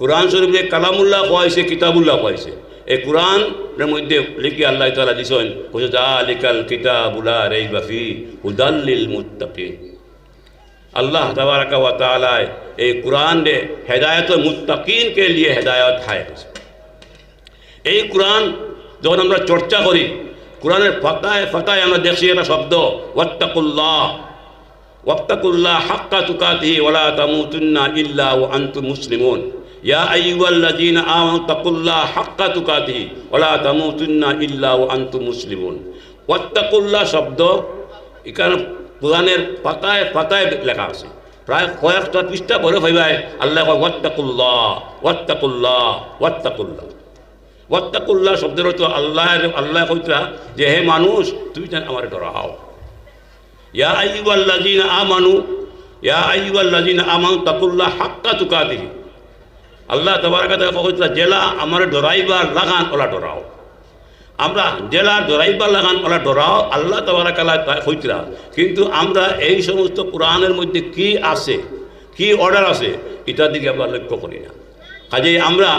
কোরআন শরীফ যে কালামুল্লাহ পাইছে কিতাবুল্লাহ পাইছে এই কোরআনের মধ্যে লিখি আল্লাহ তালা দিছেন আলিকাল কিতাবুল্লাহ রেই বাফি হুদাল্লিল মুত্তাফি আল্লাহ তালায় এই কোরআন রে হেদায়ত মুতাকিনকে লিয়ে হেদায়ত হায় এই কোরআন যখন আমরা চর্চা করি, কোরআনের ফাতায় ফাতায় আমরা দেখছি একটা শব্দ, ওয়াত্তাকুল্লাহ। ওয়াক্তাকুল্লাহ হাক্কা তুকাতি ওলা তামুতুন্না ইল্লা ও আন্তু মুসলিমন। ইয়া আইয়ুহাল্লাযীনা আমানু তাকুল্লাহ হাক্কা তুকাতিহি ওয়ালা তামুতুন্না ইল্লা ওয়া আনতুম মুসলিমুন ওয়াত্তাকুল্লাহ শব্দ, এখানে কোরআনের পাতায় পাতায় লেখা আছে। প্রায় কয়েকটা পৃষ্ঠা পরে ভাইবাই আল্লাহ ওয়াত্তাকুল্লাহ ওয়াত্তাকুল্লাহ ওয়াত্তাকুল্লাহ। ওয়াত্তাকুল্লাহ শব্দের অর্থ আল্লাহ আল্লাহ কইতরা যে, হে মানুষ, তুমি যেন আমার ডরাও ইয়া আইয়ুহাল্লাযীনা আমানু ইয়া আইয়ুহাল্লাযীনা আমানু তাকুল্লাহ হাক্কা তুকাতিহি আল্লাহ তাবারাকা তাআলা কইতরা জেলা আমার ডরাইবার লাগান ওলা ডরাও। আমরা জেলা ডরাইবার লাগান ওলা ডরাও, আল্লাহ তাবারাকালা হইতরা কিন্তু আমরা এই সমস্ত কোরআনের মধ্যে কি আছে, কি অর্ডার আছে, এটার দিকে আমরা লক্ষ্য করি না। কাজেই আমরা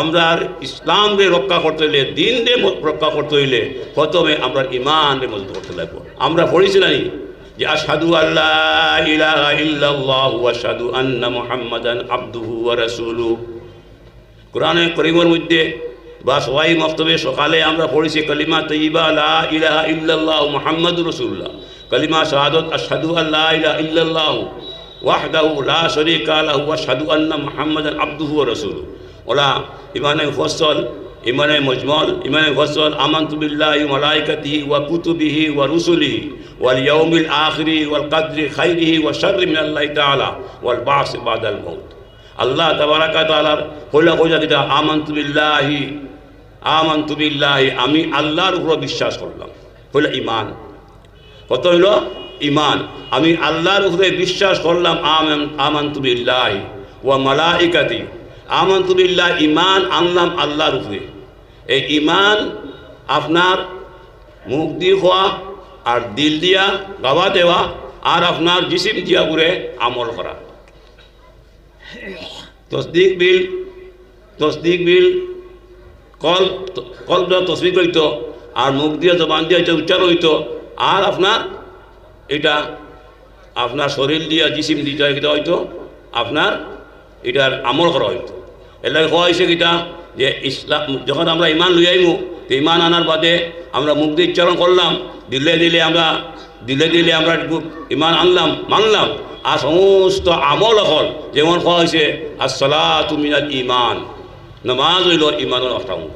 আমরা ইসলামকে রক্ষা করতে হইলে দিনকে রক্ষা করতে হইলে প্রথমে আমরা ইমানকে মজবুত করতে লাগবো। আমরা পড়েছিলাম যে আসাদু আল্লাহ ইলাহা ইল্লাল্লাহু আশহাদু আন্না মুহাম্মাদান আবদুহু ওয়া রাসূলুহু। কোরআনে করিমের মধ্যে বা সবাই মক্তবে সকালে আমরা পড়েছি কলিমা তৈবা লা ইলাহা ইল্লাল্লাহ মুহাম্মদ রসুল্লাহ কলিমা শাহাদত আশহাদু আল্লাহ ইলাহা ইল্লাল্লাহ ওয়াহদাহু লা শরীকা লাহু আশহাদু আন্না মুহাম্মাদান আবদুহু ওয়া রাসূলুহু। ওলা, ইমানে ফসল ইমানে মজমল ইমানে ফসল আমান্তু বিল্লাহি ওয়া মালাইকাতিহি ওয়া কুতুবিহি ওয়া রুসুলিহি। ওয়াল কদরি খাইরিহি ওয়া শাররি মিনাল্লাহি তাআলা ওয়াল বাস বাদাল মাউত। আল্লাহ তাবারাকা তাআলার কইলা কইলা কিটা আমান্তু বিল্লাহি আমান্তু বিল্লাহি। আমি আল্লাহর উপর বিশ্বাস করলাম। কইলা ইমান কত হইল ইমান আমি আল্লাহর উপরে বিশ্বাস করলাম, আমান, আমান্তু বিল্লাহি ওয়া মালাইকাতি। আমান্তু বিল্লাহ ইমান আনলাম আল্লাহর উপরে। এই ইমান আপনার মুখ দিয়ে খোয়া আর দিল দিয়া গাওয়া দেওয়া আর আপনার জিসিম দিয়া করে আমল করা। তসদিক বিল তসদিক বিল, কল কল দিয়ে তসবিক হইতো আর মুখ দিয়ে জবান দিয়ে এটা উচ্চার হইত। আর আপনার এটা আপনার শরীর দিয়া জিসিম দিয়ে এটা হইতো, আপনার এটার আমল করা হইতো। এর লাগে হওয়া হয়েছে কিটা যে ইসলাম যখন আমরা ইমান লই আইমু তো ইমান আনার বাদে আমরা দিয়ে উচ্চারণ করলাম, দিলে দিলে আমরা, দিলে দিলে আমরা ইমান আনলাম, মানলাম। আর সমস্ত আমল হল যেমন হওয়া হয়েছে আর সলা তুমিনাল ইমান নমাজ হইল ইমানের একটা অঙ্গ।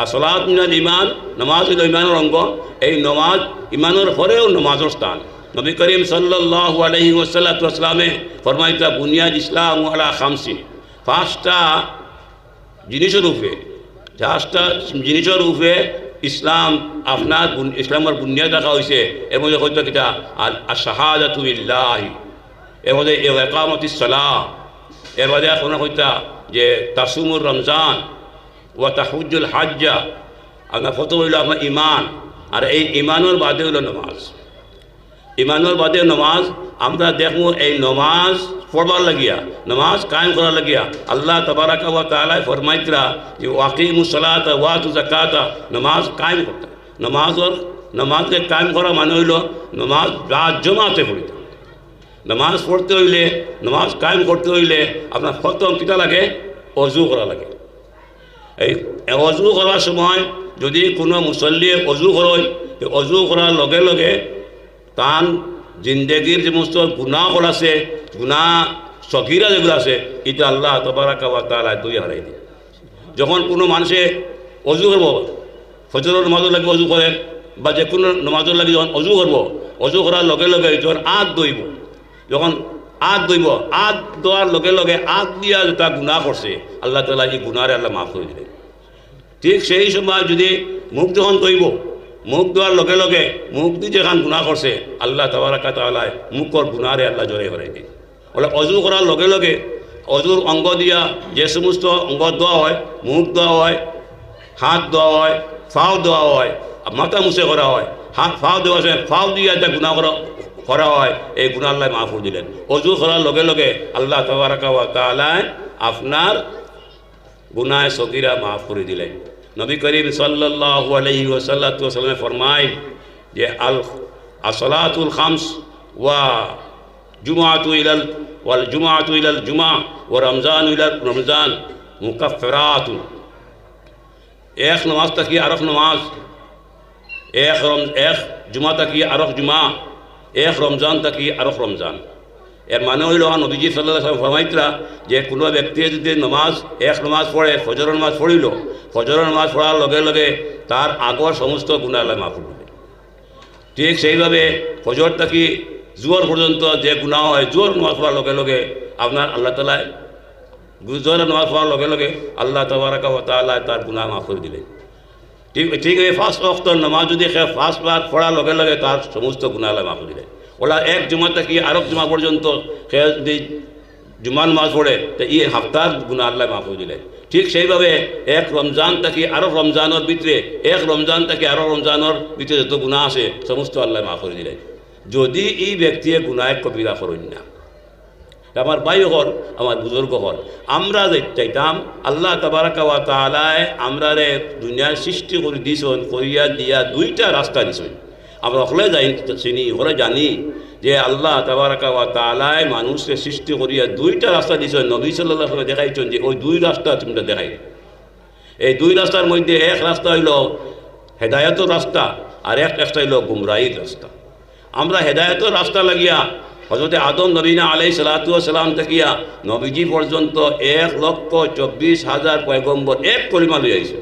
আর মিনাল ইমান নমাজ হইল ইমানের অঙ্গ। এই নমাজ ইমানের পরেও নমাজের স্থান। নবী করিম সাল্লাহ আলহি ওসাল্লাতামে ফরমাইতা, বুনিয়াদ ইসলাম আলা খামসিন পাঁচটা জিনিসের উপরে পাঁচটা জিনিসের উপরে ইসলাম, আপনার ইসলামের বুনিয়াদ রাখা হয়েছে এর মধ্যে হয়তো কিটা আর শাহাদাতুল্লাহি এর মধ্যে একামতি সালাহ। এর মধ্যে এখন হইতা যে তাসুমুর রমজান ও তাহুজুল হাজ্জা। আপনার ফত হইল আপনার ইমান আর এই ইমানের বাদে হইল নমাজ। ইমানের বাদে নমাজ, আমরা দেখব এই নমাজ পড়বার লাগিয়া, নমাজ কায়েম করার লাগিয়া। আল্লাহ তবারাকা ওয়া তাআলা ফরমাইতরা যে ওয়াকিমু সালাতা ওয়া তু যাকাতা, নমাজ কায়েম করতে নমাজর নমাজকে কায়েম করা মানে হইল নমাজ রাত জমাতে পড়িতে নমাজ পড়তে হইলে, নমাজ কায়েম করতে হইলে আপনার প্রথম কিতা লাগে? অজু করা লাগে। এই অজু করার সময় যদি কোনো মুসল্লিয়ে অজু করয় অজু করার লগে লগে তান জিন্দগির যে সমস্ত গুণাফল আছে গুণা সকিরা যেগুলো আছে, এটা আল্লাহ তবারাকা তাআলা দুই হারাই দিয়ে যখন কোনো মানুষে অজু করব, ফজরের নমাজের লাগে অজু করে, বা যে কোনো নমাজের লাগে যখন অজু করব, অজু করার লগে লগে যখন আগ দইব, যখন আগ দইব, আগ দেওয়ার লগে লগে আগ দিয়া যেটা গুণা করছে, আল্লাহ তালা এই গুণারে আল্লাহ মাফ করে দিলেন ঠিক সেই সময় যদি মুখ যখন দইব মুখ দেওয়ার লগে লগে মুখ দিয়ে যেখান গুণা করছে আল্লাহ তাবারাকা তালায় মুখর গুণারে আল্লাহ জড়াই হরাই দিয়ে বলে অজু করার লগে লগে অজুর অঙ্গ দিয়া যে সমস্ত অঙ্গ দেওয়া হয়, মুখ দেওয়া হয়, হাত দেওয়া হয়, ফাও দেওয়া হয়, মাথা মুছে করা হয়, হাত ফাও দেওয়া হয় ফাও দিয়ে একটা গুণা করা করা হয়, এই গুণা আল্লাহ মাফ করে দিলেন। অজু করার লগে লগে আল্লাহ তাবারাকা তাআলা আপনার গুনায় সগিরা মাফ করে দিলেন নবী করিম সাল্লাল্লাহু আলাইহি ওয়াসাল্লামে ফরমায় যে আল আসলাতুল খামস ওয়া জুমাতু ইলাল ওয়াল জুমাতু ইলাল জুমা ও রমজান ইলাল রমজান মুকাফফিরাতুন। এক নমাজ তাকি আরফ নমাজ, এক রম, এক জুমা তাকি আরফ জুমা এক রমজান তাকি আরফ রমজান। এর মানে হইল নবীজি সাল্লাহ ফরমাইতরা যে, কোনো ব্যক্তিয়ে যদি নমাজ, এক নমাজ পড়ে ফজর নমাজ পড়িল ফজর নমাজ পড়ার লগে লগে তার আগর সমস্ত গুণালয় মাফ করবে ঠিক সেইভাবে ফজর থাকি জোয়ার পর্যন্ত যে গুণা হয় জোর নমাজ পড়ার লগে লগে আপনার আল্লাহ তালায় জোর নমাজ পড়ার লগে লগে আল্লাহ তবরাকা তাল্লাহ তার গুণা মাফ করে দিলেন ঠিক ঠিক এই ফার্স্ট অক্তর নামাজ যদি ফার্স্ট পড়ার লগে লগে তার সমস্ত গুণালয় মাফ দিলে ওরা এক জমা থেকে আরব জমা পর্যন্ত সে জুমান মাস পড়ে, তো ই হাফতার গুণা আল্লাহ মাফ দিলে। ঠিক সেইভাবে এক রমজান থেকে আরও রমজানের ভিতরে, এক রমজান থেকে আরও রমজানের ভিতরে যত গুণা আছে, সমস্ত আল্লাহ মাফ করে দিলে। যদি এই ব্যক্তিয়ে গুণায় কবিরা করেন না। আমার ভাই হল আমার বুজুর্গ হল আমরা চাইতাম, আল্লাহ তাবারাকা ওয়া আমরা রে দুনিয়ার সৃষ্টি করে দিছন, করিয়া দিয়া দুইটা রাস্তা দিছন। আমরা হলে যাই চিনি হলে জানি যে আল্লাহ তাবারাকা ওয়া তাআলায় মানুষকে সৃষ্টি করিয়া দুইটা রাস্তা দিছন নবী আলাইহি দেখাইছেন যে ওই দুই রাস্তা তোমরা দেখাই। এই দুই রাস্তার মধ্যে এক রাস্তা হইল হেদায়তের রাস্তা আর এক রাস্তা হইল গুমরাহির রাস্তা। আমরা হেদায়তের রাস্তা লাগিয়া হজরতে আদম নবীনা আলাই সালাতাম থাকিয়া নবীজি পর্যন্ত এক লক্ষ চব্বিশ হাজার পয়গম্বর এক কলিমা লই আইছে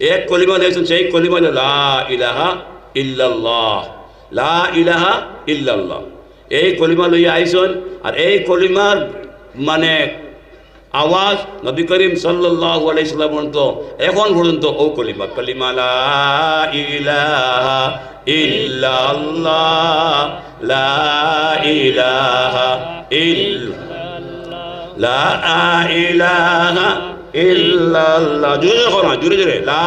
এক কলিমা লইছেন সেই কলিমা লা ইলাহা ইল্লাল্লাহ। লা ইলাহা এই কলিমা লইয়া আইসন, আর এই কলিমার মানে আওয়াজ নবী করিম আলাইসাল্লাম পর্যন্ত, এখন পর্যন্ত ও কলিমা। কলিমা লা ইলাহা ইল্লাল্লাহ। লা লা জোরে জোরে লা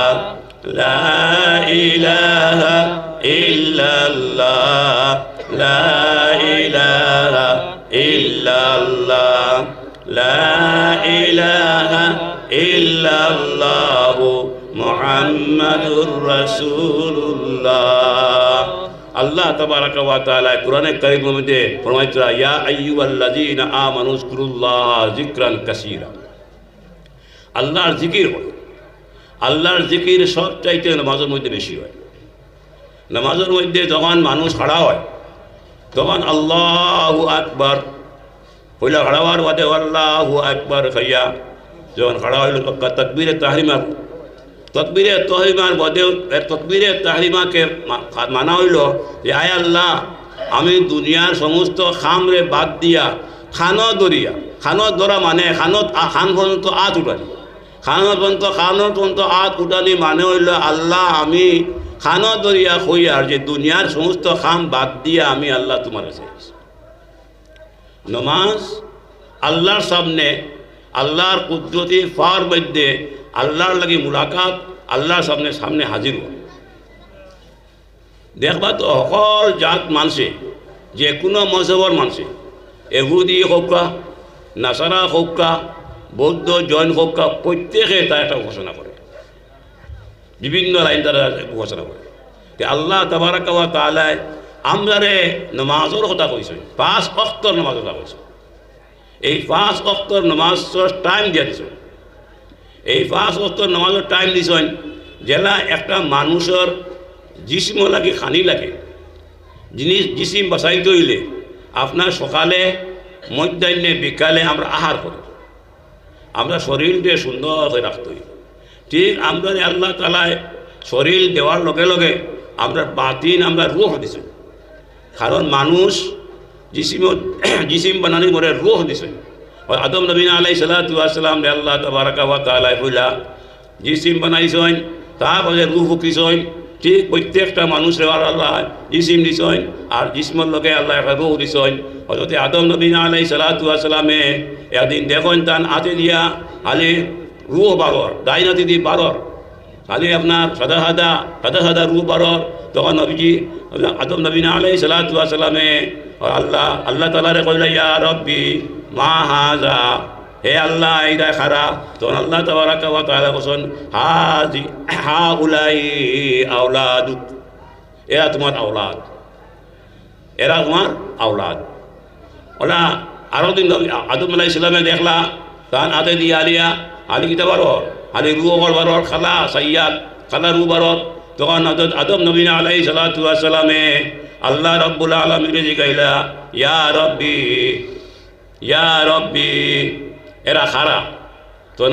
لا إله إلا الله لا إله إلا الله لا إله إلا الله محمد رسول الله আল্লাহ তাবারাকা ওয়া তাআলা কোরআনে কারীমের মধ্যে ফরমাইতরা ইয়া আইয়ুহাল্লাযীনা আমানু যকুরুল্লাহ যিকরান কাসীরা। আল্লাহর জিকির করো আল্লাহর জিকির সব চাইতে নামাজের মধ্যে বেশি হয়। নামাজের মধ্যে যখন মানুষ খাড়া হয়, তখন আল্লাহ আকবার খাড়া হওয়ার বাদে আল্লাহ আকবার খাইয়া যখন খাড়া হইল তকবীরে তাহরিমা, তকবীরে তহরিমার বাদেও তকবীরে তাহরিমাকে মানা হইল যে, আয় আল্লাহ, আমি দুনিয়ার সমস্ত খামরে বাদ দিয়া খানো দরিয়া খানত ধরা মানে খানত খান পর্যন্ত আত উঠানি খানত পর্যন্ত খানত পর্যন্ত আত উঠানি মানে হইল আল্লাহ, আমি খানো দরিয়া হইয়ার যে দুনিয়ার সমস্ত খাম বাদ দিয়া আমি আল্লাহ তোমার কাছে নমাজ আল্লাহর সামনে আল্লাহর কুদরতি ফার মধ্যে আল্লাহর লাগি মুলাকাত আল্লাহর সামনে সামনে হাজির হয় দেখবা তো সকল জাত মানছে, যে কোনো মজহবর মানছে। এহুদি হৌকা নাসারা হৌকা বৌদ্ধ জৈন হৌকা প্রত্যেকে তার একটা ঘোষণা করে। বিভিন্ন লাইন তারা ঘোষণা করে। আল্লাহ তাবারাকাওয়া তালায় আমরারে নমাজের কথা কইছে, পাঁচ অক্তর নমাজের কথা কইছে। এই পাঁচ অক্তর নমাজের টাইম দিয়া দিছ। এই পাঁচ অক্তর নমাজের টাইম দিছেন, জেলা একটা মানুষের জিসিম লাগে, খানি লাগে। জিনিস জিসিম বাসাইতে হইলে আপনার সকালে, মধ্যাহ্নে, বিকালে আমরা আহার করি। আমরা শরীরকে সুন্দর হয়ে রাখতে ঠিক আমরা আল্লাহ তালায় শরীর দেওয়ার লগে লগে আমরা বাতিন আমরা রুহ দিছি। কারণ মানুষ জিসিম জিসিম বানানি করে রুহ দিছে। আদম নবীন আলাই সালাতু আসসালাম রে আল্লাহ তাবারাকা তাআলা কইলা জিসিম বানাইছেন, তারপরে রুহ ফুকিছেন ঠিক প্রত্যেকটা মানুষের আল্লাহ জিসিম দিছেন, আর জিসমর লগে আল্লাহ রুহ দিছেন। হজরতে আদম নবীন আলাই সালাতু আসসালামে একদিন দেখুন তান হাতে দিয়া আলি রুহ বারর ডাইনাতি দি বারর। খালি আপনার সাদা সাদা সাদা সাদা রূপ বারর। তখন নবীজি আদম নবীন আলাই সালাতু আসসালামে আল্লাহ আল্লাহ তালারে কইলা ইয়া রব্বি, মা হাজা হে আল্লাহ এইটা খারা তখন আল্লাহ তাবারাকা ওয়া তাআলা বসন হাজি হা উলাই আওলাদ এরা তোমার আওলাদ। এরা তোমার আওলাদ। ওলা, আরও দিন আদম আলাই ইসলামে দেখলা তান আতে দিয়া আলিয়া, আলি কিতা বারর আলি রু বর বারর খালা সাইয়াদ, খালা রু বারর তখন আদম নবীন আলাই সালাতু সালামে আল্লাহ রব্বুল আলমীর জিগাইলা, ইয়া রব্বি ইয়া রব্বি এরা খারা তো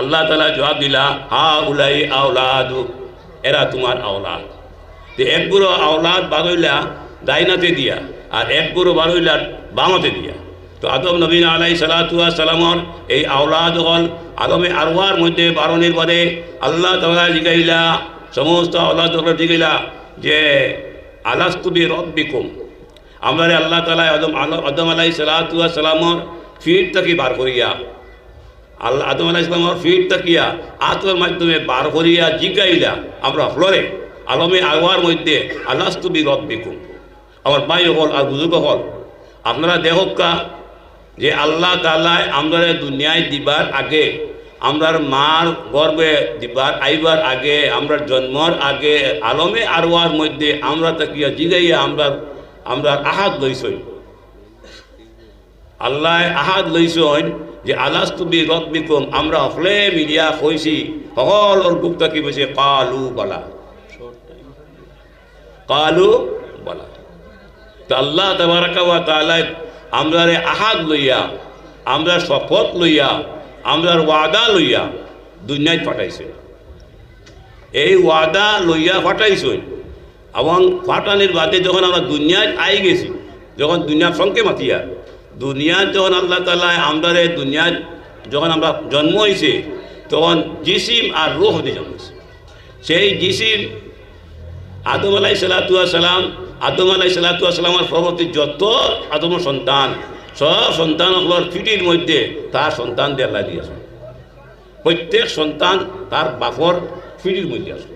আল্লাহ তালা জবাব দিলা, হা উলাই আওলাদু এরা তোমার আওলাদ। তো এক আওলাদ বাগইলা ডাইনাতে দিয়া, আর এক বাগইলা বামতে দিয়া। তো আদম নবীন আলাই সালাতুয়া সালামর এই আওলাদ হল আদমে আরওয়ার মধ্যে বারণের পরে আল্লাহ তালা জিগাইলা, সমস্ত আওলাদ জিগাইলা যে আলাস্তুবি রব্বিকুম আমরা আল্লাহ তালা আদম আদম আলাই সালাতুয়া সালামর ফির থাকি বার করিয়া আল্লাহ আদম আলাহ ইসলামর ফিট তাকিয়া আত্মার মাধ্যমে বার করিয়া জিগাইলা, আমরা ফ্লোরে, আলমে আওয়ার মধ্যে আল্লাস্তুবি রব্বিকুম আমার ভাই হল আর বুজুর্গ হল, আপনারা দেখকা যে আল্লাহ তালায় আমরা দুনিয়ায় দিবার আগে, আমরার মার গর্বে দিবার, আইবার আগে আমরা জন্মর আগে, আলমে আরওয়ার মধ্যে আমরা তাকিয়া জিগাইয়া আমরা আমরা আহাত লইছই আল্লাহ আহাত লইছইন যে আলাস্তুবি রব্বিকুম আমরা হলে মিলিয়া কইছি সকল বুক তাকি বসে কালু বলা। কালু বলা। তো আল্লাহ তাবারাকা ওয়া তাআলা আমরারে আহাদ লইয়া আমরা শপথ লইয়া, আমরার ওয়াদা লইয়া দুনিয়ায় পাঠাইছে। এই ওয়াদা লইয়া ফাটাইছে এবং ফাটানির বাদে যখন আমরা দুনিয়ায় আই গেছি, যখন দুনিয়ার সঙ্গে মাতিয়া দুনিয়ার যখন আল্লাহ তালা আমরারে দুনিয়ার যখন আমরা জন্ম হয়েছে তখন জিসিম আর রুহ দিয়ে জন্মেছে সেই জিসিম আদম আলাই সালাতুয়া সালাম, আদম আলাই সালাতুয়া সালামের পরবর্তী যত আদম সন্তান, সব সন্তানগুলোর ফিটির মধ্যে তার সন্তান দিয়ে আল্লাহ দিয়েছে প্রত্যেক সন্তান তার বাপর ফিটির মধ্যে আছে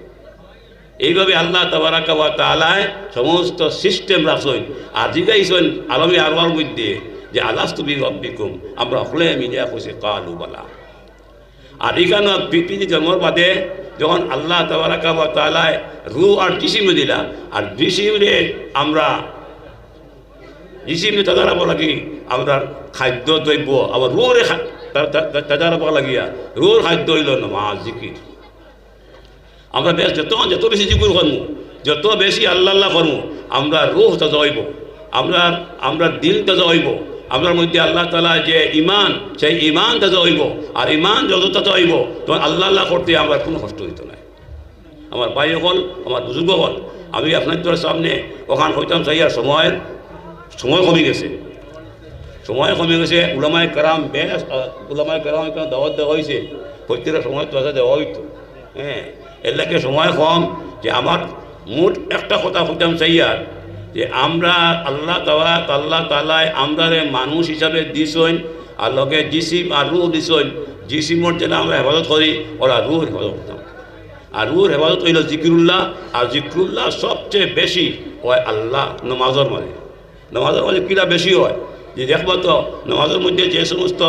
এইভাবে আল্লাহ তাবারাকা তালায় সমস্ত সিস্টেম রাখছেন। আর জিগাইছেন আলমী আরওয়ার মধ্যে যে আলাস্তুবি রব্বিকুম আমরা হলে মিলিয়া কইছে, কালু বলা। আর এখানে পৃথিবী জন্মর বাদে যখন আল্লাহ তালায় রু আর জিসিমে দিলা, আর জিসিমে আমরা, জিসিমে তাদারাব লাগি, আমরা খাদ্য দ্রব্য, আবার রুরে তাদারাব লাগিয়া রুর খাদ্য হইল নামাজ, জিকির। আমরা বেশ যত যত বেশি জিকুর করমু, যত বেশি আল্লাহ আল্লাহ করমু, আমরা রুহ তাজা হইব, আমরা আমরা দিল তাজা হইব। আমরার মধ্যে আল্লাহ তালা যে ইমান সেই ইমান তাজা হইব আর ইমান যত তাজা হইব তখন আল্লাহ আল্লাহ করতে আমার কোনো কষ্ট হইত না। আমার ভাই হল, আমার বুজুর্গ হল। আমি আপনাদের সামনে ওখান হইতাম চাইয়ার সময়ের, সময় কমে গেছে। সময় কমে গেছে, উলামায় কারাম বেশ উলামায় কারাম এখানে দাওয়াত দেওয়া হয়েছে প্রত্যেকটা সময় তো দেওয়া হইতো। হ্যাঁ এর সময় কম যে আমার মোট একটা কথা হইতাম চাইয়ার যে আমরা আল্লাহ তালা আল্লাহ তালায় আমরা মানুষ হিসাবে দিছইন আর লগে জিসিম আর রুহ দিছইন জিসিমর যেন আমরা হেফাজত করি, ওরা রুহ হেফাজত করতাম। আর রুহ হেফাজত হইল জিকিরুল্লাহ, আর জিকিরুল্লাহ সবচেয়ে বেশি হয় আল্লাহ নমাজর মাঝে। নমাজের মাঝে কীটা বেশি হয়? যে দেখব তো, নমাজের মধ্যে যে সমস্ত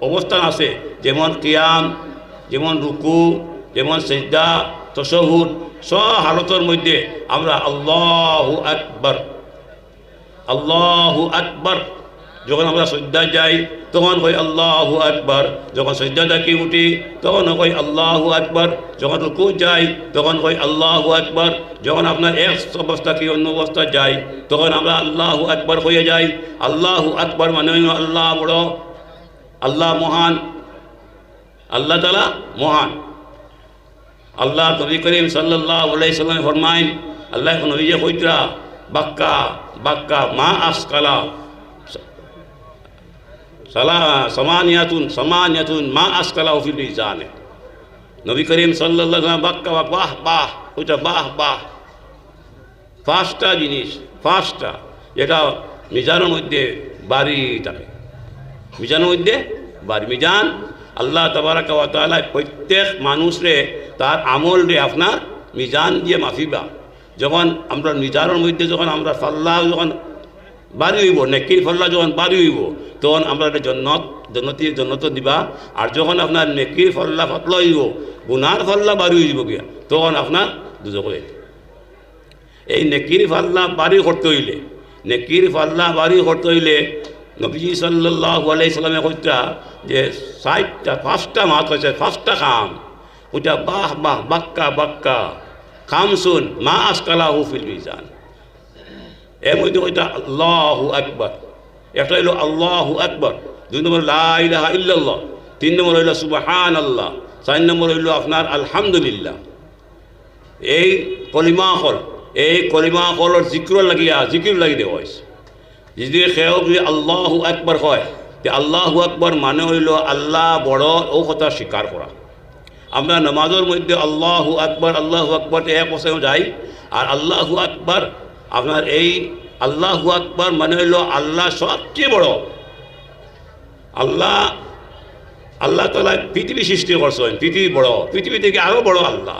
অবস্থান আছে, যেমন কিয়াম, যেমন রুকু, যেমন সেজদা, তসহুদ সব হালতের মধ্যে আমরা আল্লাহু আকবর আল্লাহু আকবর। যখন আমরা সজ্জা যাই তখন কই আল্লাহু আকবর। যখন সজ্জা ডাকি উঠি, তখন কই আল্লাহু আকবর। যখন রুকু যাই তখন কই আল্লাহু আকবর। যখন আপনার এক অবস্থা কি অন্য অবস্থা যাই তখন আমরা আল্লাহু আকবর হয়ে যাই। আল্লাহু আকবর মানে আল্লাহ বড়, আল্লাহ মহান, আল্লাহ তালা মহান। আল্লাহ নবী করিম সাল্লাহ সাল্লাম ফরমাইন আল্লাহ নবী যে কইতরা, বাক্কা বাক্কা, মা আসকালা, সালা, সমানিয়াতুন সমানিয়াতুন, মা আসকালা ফিল জানে নবী করিম আলাইহি বাক্কা, বাহ বাহ ওইটা বাহ বাহ। পাঁচটা জিনিস পাঁচটা যেটা মিজানের মধ্যে বাড়ি থাকে। মিজানের মধ্যে বাড়ি, মিজান আল্লাহ তবারাকা তাআলা প্রত্যেক মানুষরে তার আমল রে আপনার মিজান দিয়ে মাফিবা যখন আমরা মিজানের মধ্যে যখন আমরা ফাল্লা যখন বাড়ি হইব, নেকির ফল্লা যখন বাড়ি হইব, তখন আমরা জন্নত, জন্নতি, জন্নত দিবা। আর যখন আপনার নেকির ফল্লা ফতলা হইব, গুনার ফল্লা বাড়ি হইব গিয়া, তখন আপনার দুজক এই নেকির ফাল্লা বাড়ি করতে হইলে, নেকির ফাল্লা বাড়ি করতে হইলে নবীজি সাল্লাহ আলাইসাল্লামে কইতা যে ষাটটা পাঁচটা মাত হয়েছে পাঁচটা খাম। ওইটা বাহ বাহ, বাক্কা বাক্কা। খাম শুন, মা আসকালা হুফিল মিজান। এর মধ্যে ওইটা আল্লাহু আকবর। একটা হইল আল্লাহু আকবর। দুই নম্বর লাহ ইল্লাল্লাহ। তিন নম্বর হইল সুবাহান আল্লাহ চার নম্বর হইল আপনার আলহামদুলিল্লাহ। এই কলিমা হল, এই কলিমা হলর জিক্র লাগিয়া, জিকির লাগি দেওয়া হয়েছে যদি সেও যদি আল্লাহ আকবর হয় আল্লাহু আকবর মানে হইল আল্লাহ বড় ও কথা স্বীকার করা। আমরা নামাজের মধ্যে আল্লাহ আকবর আল্লাহ আকবর এক বসে যাই, আর আল্লাহ আকবর, আপনার এই আল্লাহ আকবর মানে হইল আল্লাহ সবচেয়ে বড়। আল্লাহ আল্লাহ তালা পৃথিবী সৃষ্টি করছেন, পৃথিবী বড়, পৃথিবী থেকে আরও বড় আল্লাহ।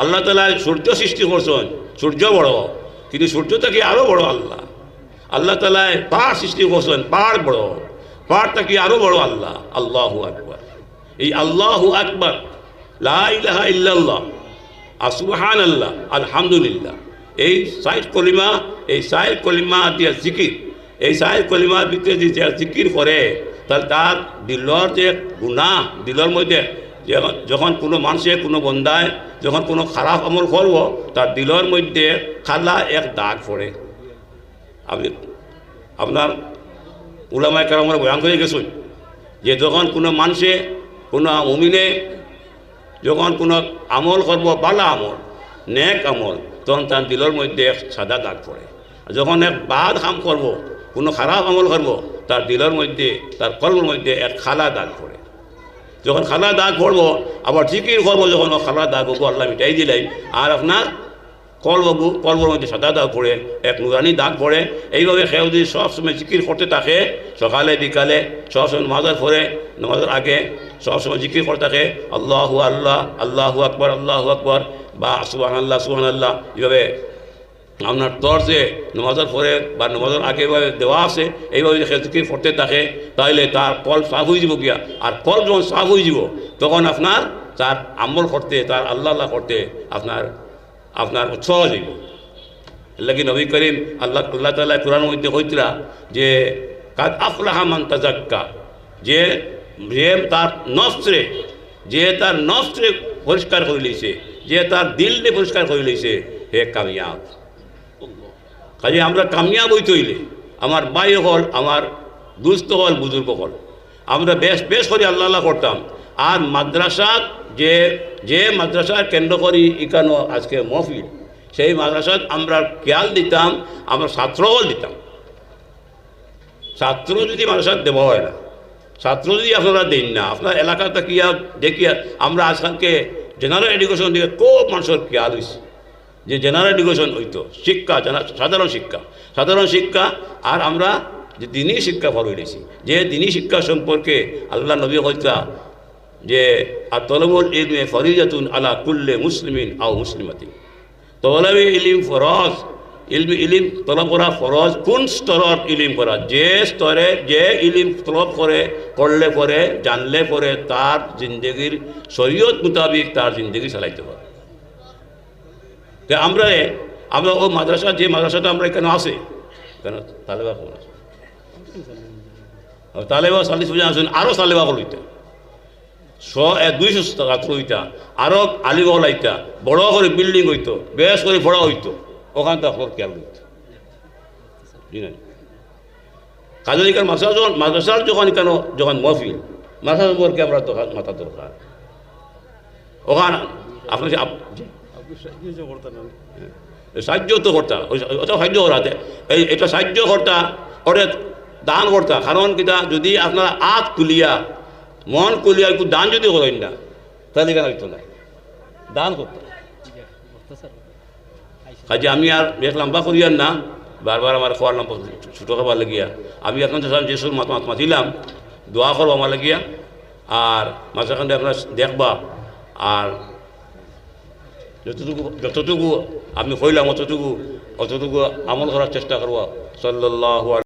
আল্লাহ তালা সূর্য সৃষ্টি করছেন, সূর্য বড়, কিন্তু সূর্য থেকে আরও বড় আল্লাহ। আল্লাহ তালায় পাহাড় সৃষ্টি করছেন পাহাড় বড়। পাহাড় থেকে আরও বড় আল্লাহ? আল্লাহু আকবর। এই আল্লাহু আকবর। লাহা ইল্লাল্লাহ। আসুহান আল্লাহ আলহামদুলিল্লাহ। এই সাইড কলিমা, এই সাইড কলিমা দিয়া জিকির। এই সাইড কলিমার ভিতরে যে জিকির করে, তাহলে তার দিলর যে গুণা দিলর মধ্যে যখন কোনো মানুষে, কোনো বন্দায় যখন কোনো খারাপ আমল করব, তার দিলর মধ্যে খালা এক দাগ পড়ে। আপনি আপনার উলামায় কারামার বয়ান করে গেছুন যে যখন কোনো মানুষে, কোনো অমিনে যখন কোনো আমল করব, বালা আমল, নেক আমল, তখন তার দিলের মধ্যে এক সাদা দাগ পড়ে। যখন এক বাদ কাম করব, কোনো খারাপ আমল করব, তার দিলের মধ্যে, তার কর্মের মধ্যে এক খালা দাগ পড়ে। যখন খালা দাগ পড়ব, আবার জিকির করব, যখন ও খালা দাগ হব আল্লাহ মিটাই দিলাই আর আপনার কলবাবু কলবর মধ্যে সাদা দাগ পড়ে, এক নুরানি দাগ পড়ে। এইভাবে সেও যদি সবসময় জিকির করতে থাকে। সকালে, বিকালে সবসময় নামাজের পরে, নামাজের আগে সবসময় জিকির করতে থাকে। আল্লাহ আল্লাহ, আল্লাহু আকবর আল্লাহু আকবর। বা সুবাহান আল্লাহ সুবাহান আল্লাহ এইভাবে আপনার তর্জে নামাজের পরে বা নামাজের আগে এভাবে দেওয়া আছে, এইভাবে যদি জিকির করতে থাকে তাহলে তার কল সাফ হয়ে যাব গিয়া। আর কল যখন সাফ হয়ে যাব, তখন আপনার তার আমল করতে, তার আল্লাহ আল্লাহ করতে আপনার আপনার উৎসাহ যাইব লাগি নবী করিম আল্লাহ আল্লাহ তালা কোরআন মধ্যে কইতরা যে, কাদ আফলাহা মান তাজাক্কা যে তার নফসরে যে তার নফসরে পরিষ্কার করে লইছে, যে তার দিলরে পরিষ্কার করে লইছে, হে কামিয়াব। কাজে আমরা কামিয়াব হইতে হইলে, আমার বাই হল, আমার দুস্থ হল, বুজুর্গ হল। আমরা বেশ বেশ করে আল্লাহ আল্লাহ করতাম। আর মাদ্রাসাত যে যে মাদ্রাসার কেন্দ্র করি ইকানো আজকে মহফিল, সেই মাদ্রাসাত আমরা খেয়াল দিতাম, আমরা ছাত্রও দিতাম। ছাত্র যদি মাদ্রাসাত দেওয়া হয় না, ছাত্র যদি আপনারা দিন না, আপনার এলাকাতে কিয়া দেখিয়া, আমরা আজকালকে জেনারেল এডুকেশন দিকে খুব মানুষের খেয়াল হয়েছে যে জেনারেল এডুকেশন হইতো, শিক্ষা সাধারণ শিক্ষা। সাধারণ শিক্ষা, আর আমরা যে দিনই শিক্ষা ফল হইলেছি যে দিনই শিক্ষা সম্পর্কে আল্লাহ নবী হইতা যে আর তলবুল ইলমে ফরিজাতুন আলা কুল্লে মুসলিমিন আও মুসলিমাতি তলবে ইলিম ফরজ, ইলমি ইলিম তলব করা ফরজ, কোন স্তরত ইলিম করা? যে স্তরে যে ইলিম তলব করে করলে পরে, জানলে পরে তার জিন্দগির শরীয়ত মোতাবিক তার জিন্দগি চালাইতে পারে তো আমরা আমরা ও মাদ্রাসা, যে মাদ্রাসাটা আমরা এখানে আছে কেন তালেবা তালেবা চাল্লিশ বছর আসেন আরও তালেবা এ দুইশো ছাত্র হইতা। আরও আলিবা হইতা বড় করে বিল্ডিং হইতো। বেশ করে পড়া হইতো। ওখান থেকে আপনার খেয়াল হইতো কাজে এখানে মাদ্রাসা যখন মাদ্রাসার যখন এখানে যখন মহফিল মাদ্রাসা সম্পর্কে আমরা মাথা দরকার। ওখানে আপনার? সাহায্য তো কর্তা। ওটা সাহায্য করাতে এই এটা সাহায্য কর্তা ওটা দান করতা। কারণ কিতা যদি আপনারা আত কুলিয়া মন কুলিয়া একটু দান যদি করেন না তাহলে কেন হইতো না। দান করতে। কাজে আমি আর বেশ লম্বা করিয়ার না, বারবার আমার খোয়ার লম্বা ছোটো খাবার লাগিয়া। আমি এখন তো যে মাত মাত মাতিলাম, দোয়া করব আমার লাগিয়া। আর মাঝখানে আপনার দেখবা, আর যতটুকু যতটুকু আমি কইলাম, অতটুকু অতটুকু আমল করার চেষ্টা করব। সাল্লাহ